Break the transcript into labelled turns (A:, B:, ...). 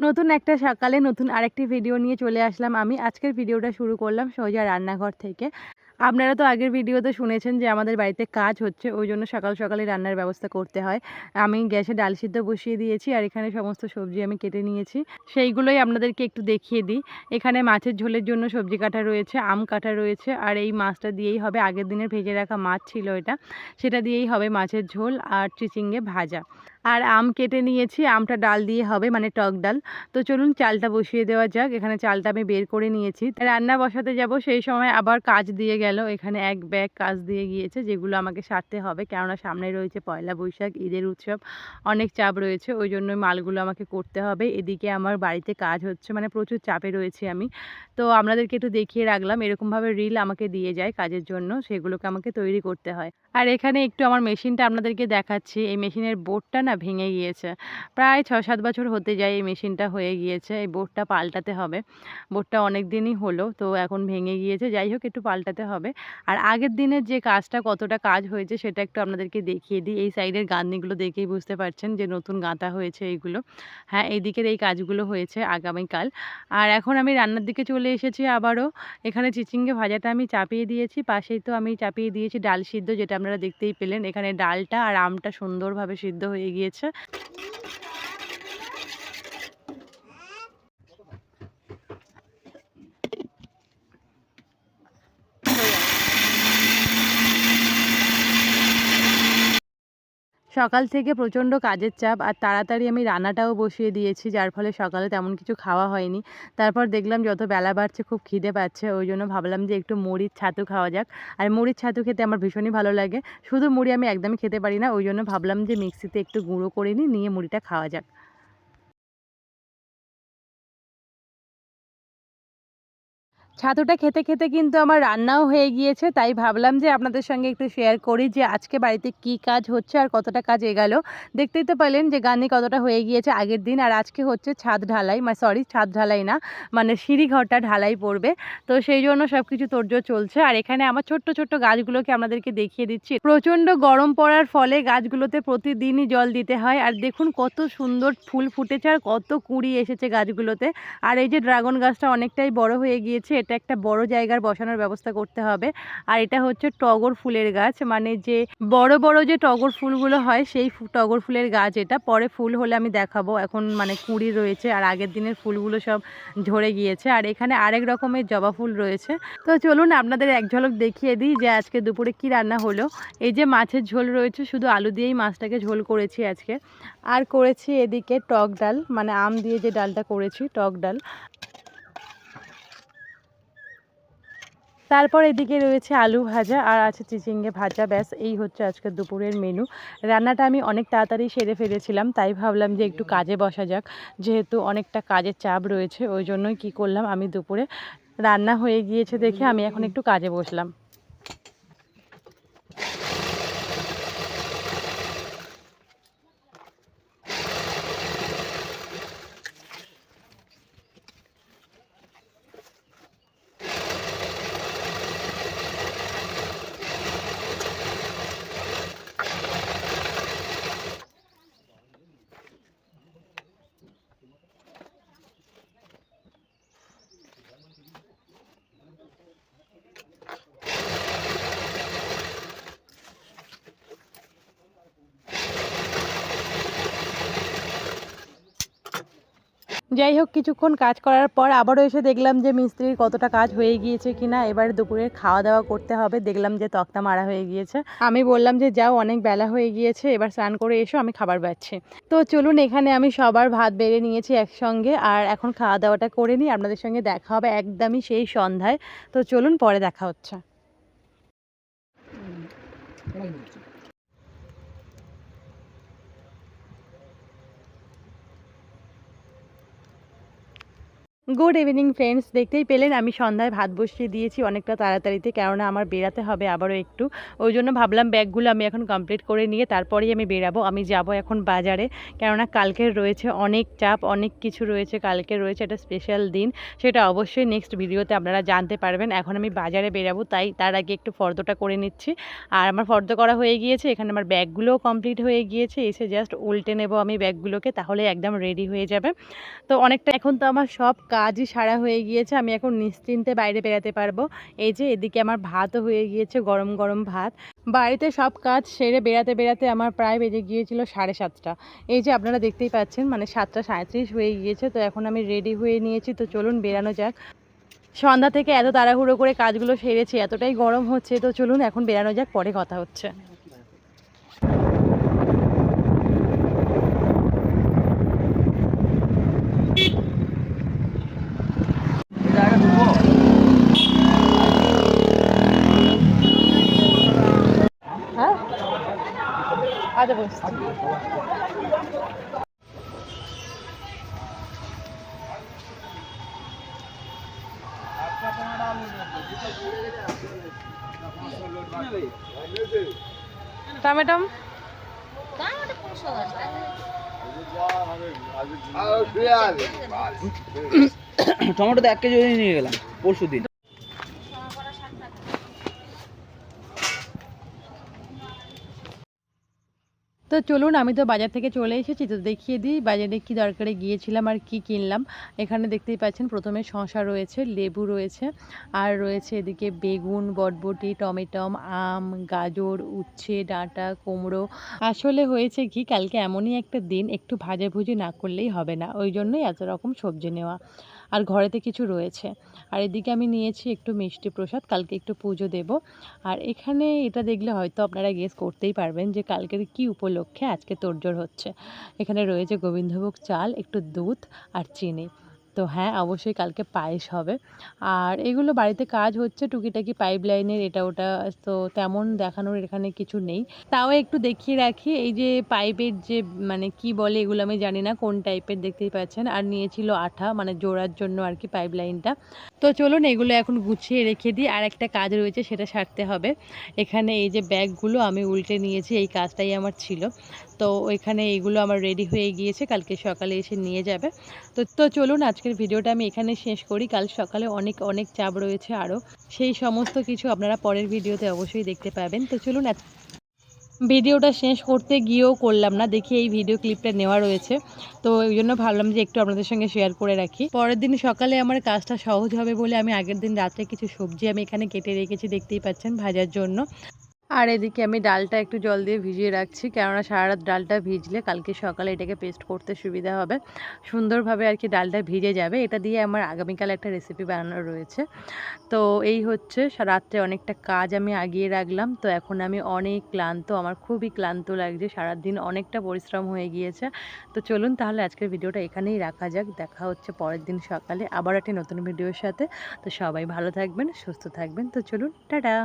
A: নতুন একটা সকালে নতুন আরেকটি ভিডিও নিয়ে চলে আসলাম আমি। আজকের ভিডিওটা শুরু করলাম সোজা রান্নাঘর থেকে। আপনারা তো আগের ভিডিওতে শুনেছেন যে আমাদের বাড়িতে কাজ হচ্ছে, ওই জন্য সকাল সকালে রান্নার ব্যবস্থা করতে হয়। আমি গ্যাসে ডাল সিদ্ধ বসিয়ে দিয়েছি আর এখানে সমস্ত সবজি আমি কেটে নিয়েছি। সেইগুলোই আপনাদেরকে একটু দেখিয়ে দিই। এখানে মাছের ঝোলের জন্য সবজি কাটা রয়েছে, আম কাটা রয়েছে, আর এই মাছটা দিয়েই হবে। আগের দিনের ভেজে রাখা মাছ ছিল এটা। সেটা দিয়েই হবে মাছের ঝোল আর চিচিঙ্গে ভাজা। আর আম কেটে নিয়েছি, আমটা ডাল দিয়ে হবে মানে টক ডাল। তো চলুন চালটা বসিয়ে দেওয়া যাক, এখানে চালটা আমি বের করে নিয়েছি। রান্না বসাতে যাব, সেই সময় আবার কাজ দিয়ে গেল, এখানে এক ব্যাগ কাজ দিয়ে গিয়েছে, যেগুলো আমাকে সারতে হবে, কেননা সামনে রয়েছে পয়লা বৈশাখ, ঈদের উৎসব, অনেক চাপ রয়েছে, ওই জন্য মালগুলো আমাকে করতে হবে। এদিকে আমার বাড়িতে কাজ হচ্ছে মানে প্রচুর চাপে রয়েছে আমি। তো আপনাদেরকে একটু দেখিয়ে রাখলাম, এরকমভাবে রিল আমাকে দিয়ে যায় কাজের জন্য, সেগুলোকে আমাকে তৈরি করতে হয়। আর এখানে একটু আমার মেশিনটা আপনাদেরকে দেখাচ্ছি, এই মেশিনের বোর্ডটা না ভেঙে গিয়েছে। প্রায় ছ সাত বছর হতে যায় এই মেশিনটা হয়ে গিয়েছে, এই বোর্ডটা পাল্টাতে হবে। বোর্ডটা অনেক দিনই হলো, তো এখন ভেঙে গিয়েছে। যাই হোক, একটু পাল্টাতে হবে। আর আগের দিনের যে কাজটা, কতটা কাজ হয়েছে সেটা একটু আপনাদেরকে দেখিয়ে দিই। এই সাইডের গাঁথনিগুলো দেখেই বুঝতে পারছেন যে নতুন গাঁথা হয়েছে এইগুলো। হ্যাঁ এই দিকের এই কাজগুলো হয়েছে আগামীকাল। আর এখন আমি রান্নার দিকে চলে এসেছি আবারও। এখানে চিচিঙ্গে ভাজাটা আমি চাপিয়ে দিয়েছি। পাশেই তো আমি চাপিয়ে দিয়েছি ডাল সিদ্ধ, যেটা আপনারা দেখতেই পেলেন। এখানে ডালটা আর আমটা সুন্দরভাবে সিদ্ধ হয়ে গিয়েছে। সকাল থেকে প্রচণ্ড কাজের চাপ আর তাড়াতাড়ি আমি রান্নাটাও বসিয়ে দিয়েছি, যার ফলে সকালে তেমন কিছু খাওয়া হয়নি। তারপর দেখলাম যত বেলা বাড়ছে খুব খিদে পাচ্ছে, ওই জন্য ভাবলাম যে একটু মুড়ির ছাতু খাওয়া যাক। আর মুড়ির ছাতু খেতে আমার ভীষণই ভালো লাগে। শুধু মুড়ি আমি একদমই খেতে পারি না, ওই জন্য ভাবলাম যে মিক্সিতে একটু গুঁড়ো করে নিই, নিয়ে মুড়িটা খাওয়া যাক। ছাতুটা খেতে খেতে কিন্তু আমার রান্নাও হয়ে গিয়েছে, তাই ভাবলাম যে আপনাদের সঙ্গে একটু শেয়ার করি যে আজকে বাড়িতে কি কাজ হচ্ছে আর কতটা কাজ এগালো। দেখতেই তো পেলেন যে গানি কতটা হয়ে গিয়েছে আগের দিন আর আজকে হচ্ছে ছাদ ঢালাই মানে সরি ছাদ ঢালাই না মানে সিঁড়ি ঘরটা ঢালাই পড়বে। তো সেই জন্য সব কিছু তোড়জোড় চলছে আর এখানে আমার ছোট্ট ছোট্ট গাছগুলোকে আপনাদেরকে দেখিয়ে দিচ্ছি। প্রচণ্ড গরম পড়ার ফলে গাছগুলোতে প্রতিদিনই জল দিতে হয় আর দেখুন কত সুন্দর ফুল ফুটেছে আর কত কুড়ি এসেছে গাছগুলোতে। আর এই যে ড্রাগন গাছটা অনেকটাই বড় হয়ে গিয়েছে এটা একটা বড় জায়গার বসানোর ব্যবস্থা করতে হবে। আর এটা হচ্ছে টগর ফুলের গাছ। মানে যে বড় বড় যে টগর ফুলগুলো হয়, সেই টগর ফুলের গাছ এটা। পরে ফুল হলে আমি দেখাবো। এখন মানে কুড়ি রয়েছে আর আগের দিনের ফুলগুলো সব ঝরে গিয়েছে। আর এখানে আরেক রকমের জবা ফুল রয়েছে। তো চলুন আপনাদের এক ঝলক দেখিয়ে দিই যে আজকে দুপুরে কি রান্না হলো। এই যে মাছের ঝোল রয়েছে, শুধু আলু দিয়েই মাছটাকে ঝোল করেছি আজকে। আর করেছি এদিকে টক ডাল। মানে আম দিয়ে যে ডালটা করেছি, টক ডাল। তারপর এদিকে রয়েছে আলু ভাজা আর আছে চিচিঙ্গে ভাজা। ব্যাস, এই হচ্ছে আজকের দুপুরের মেনু রান্নাটা আমি অনেক তাড়াতাড়ি সেরে ফেলেছিলাম, তাই ভাবলাম যে একটু কাজে বসা যাক। যেহেতু অনেকটা কাজের চাপ রয়েছে, ওই জন্যই কী করলাম, আমি দুপুরে রান্না হয়ে গিয়েছে দেখে আমি এখন একটু কাজে বসলাম। যাই হোক, কিছুক্ষণ কাজ করার পর আবারও এসে দেখলাম যে মিস্ত্রির কতটা কাজ হয়ে গিয়েছে কিনা। এবার দুপুরে খাওয়া দাওয়া করতে হবে। দেখলাম যে তক্তা মারা হয়ে গিয়েছে। আমি বললাম যে, যাও, অনেক বেলা হয়ে গিয়েছে, এবার স্নান করে এসো, আমি খাবার পাচ্ছি। তো চলুন, এখানে আমি সবার ভাত বেড়ে নিয়েছি একসঙ্গে, আর এখন খাওয়া দাওয়াটা করে নিই। আপনাদের সঙ্গে দেখা হবে একদমই সেই সন্ধ্যায়। তো চলুন, পরে দেখা হচ্ছে। গুড ইভিনিং ফ্রেন্ডস দেখতেই পেলেন, আমি সন্ধ্যায় ভাত বসিয়ে দিয়েছি অনেকটা তাড়াতাড়িতে, কেননা আমার বেরাতে হবে আবারও একটু। ওই জন্য ভাবলাম ব্যাগগুলো আমি এখন কমপ্লিট করে নিয়ে তারপরেই আমি বেরাবো আমি যাব এখন বাজারে, কেননা কালকের রয়েছে অনেক চাপ, অনেক কিছু রয়েছে, কালকে রয়েছে একটা স্পেশাল দিন। সেটা অবশ্যই নেক্সট ভিডিওতে আপনারা জানতে পারবেন। এখন আমি বাজারে বেরাবো তাই তার আগে একটু ফর্দটা করে নিচ্ছি। আর আমার ফর্দ করা হয়ে গিয়েছে, এখানে আমার ব্যাগগুলোও কমপ্লিট হয়ে গিয়েছে। এসে জাস্ট উল্টে নেব আমি ব্যাগগুলোকে, তাহলে একদম রেডি হয়ে যাবে। তো অনেকটা, এখন তো আমার সব কাজই সারা হয়ে গিয়েছে, আমি এখন নিশ্চিন্তে বাইরে বেরাতে পারব। এই যে এদিকে আমার ভাতও হয়ে গিয়েছে, গরম গরম ভাত। বাড়িতে সব কাজ সেরে বেড়াতে বেরাতে আমার প্রায় বেজে গিয়েছিল সাড়ে সাতটা। এই যে আপনারা দেখতেই পাচ্ছেন মানে সাতটা সাঁত্রিশ হয়ে গিয়েছে, তো এখন আমি রেডি হয়ে নিয়েছি, তো চলুন বেরানো যাক। সন্ধ্যা থেকে এত তাড়াহুড়ো করে কাজগুলো সেরেছি, এতটাই গরম হচ্ছে, তো চলুন এখন বেরানো যাক, পরে কথা হচ্ছে। টমেটম
B: টমেটো তো এক কেজি নিয়ে গেলাম পরশু দিন
A: চলুন, আমি তো বাজার থেকে চলে এসেছি, তো দেখিয়ে দিই। বাজারে কি দরকারে গিয়েছিলাম আর কি কিনলাম। এখানে দেখতেই পাচ্ছেন, প্রথমে শসা রয়েছে, লেবু রয়েছে, আর রয়েছে এদিকে বেগুন, বটবটি, টমেটম, আম, গাজর, উচ্ছে, ডাঁটা, কুমড়ো। আসলে হয়েছে কি, কালকে এমনই একটা দিন, একটু ভাজাভুজি না করলেই হবে না, ওই জন্যই এত রকম সবজি নেওয়া। আর ঘরেতে কিছু রয়েছে। আর এদিকে আমি নিয়েছি একটু মিষ্টি প্রসাদ, কালকে একটু পুজো দেব। আর এখানে এটা দেখলে হয়তো আপনারা গেস করতেই পারবেন যে কালকের কি উপলক্ষে আজকে তোড়জোড় হচ্ছে। এখানে রয়েছে গোবিন্দভোগ চাল, একটু দুধ আর চিনি। তো হ্যাঁ অবশ্যই কালকে পায়েস হবে। আর এগুলো বাড়িতে কাজ হচ্ছে টুকিটাকি পাইপ লাইনের এটা ওটা, তো তেমন দেখানোর এখানে কিছু নেই। তাও একটু দেখিয়ে রাখি, এই যে পাইপের যে মানে কি বলে এগুলো আমি জানি না, কোন টাইপের দেখতেই পাচ্ছেন। আর নিয়েছিল আঠা মানে জোড়ার জন্য আর কি পাইপ লাইনটা তো চলুন এগুলো এখন গুছিয়ে রেখে দিই। আর একটা কাজ রয়েছে, সেটা সারতে হবে। এখানে এই যে ব্যাগগুলো আমি উল্টে নিয়েছি, এই কাজটাই আমার ছিল। তো ওইখানে এইগুলো আমার রেডি হয়ে গিয়েছে, কালকে সকালে এসে নিয়ে যাবে। তো তো চলুন আজকের ভিডিওটা আমি এখানে শেষ করি, কাল সকালে অনেক অনেক চাপ রয়েছে আরও। সেই সমস্ত কিছু আপনারা পরের ভিডিওতে অবশ্যই দেখতে পাবেন। তো চলুন ভিডিওটা শেষ করতে গিয়েও করলাম না, দেখি এই ভিডিও ক্লিপটা নেওয়া রয়েছে। তো ওই জন্য ভাবলাম যে একটু আপনাদের সঙ্গে শেয়ার করে রাখি। পরের দিন সকালে আমার কাজটা সহজ হবে বলে আমি আগের দিন রাত্রে কিছু সবজি আমি এখানে কেটে রেখেছি, দেখতেই পাচ্ছেন ভাজার জন্য। আর এদিকে আমি ডালটা একটু জল দিয়ে ভিজিয়ে রাখছি, কেননা সারা রাত ডালটা ভিজলে কালকে সকালে এটাকে পেস্ট করতে সুবিধা হবে। সুন্দরভাবে আর কি ডালটা ভিজে যাবে। এটা দিয়ে আমার আগামীকাল একটা রেসিপি বানানো রয়েছে। তো এই হচ্ছে রাত্রে অনেকটা কাজ আমি আগিয়ে রাখলাম। তো এখন আমি অনেক ক্লান্ত, আমার খুবই ক্লান্ত লাগছে। সারাদিন অনেকটা পরিশ্রম হয়ে গিয়েছে। তো চলুন তাহলে আজকের ভিডিওটা এখানেই রাখা যাক। দেখা হচ্ছে পরের দিন সকালে আবার একটি নতুন ভিডিওর সাথে। তো সবাই ভালো থাকবেন, সুস্থ থাকবেন। তো চলুন, টাটা!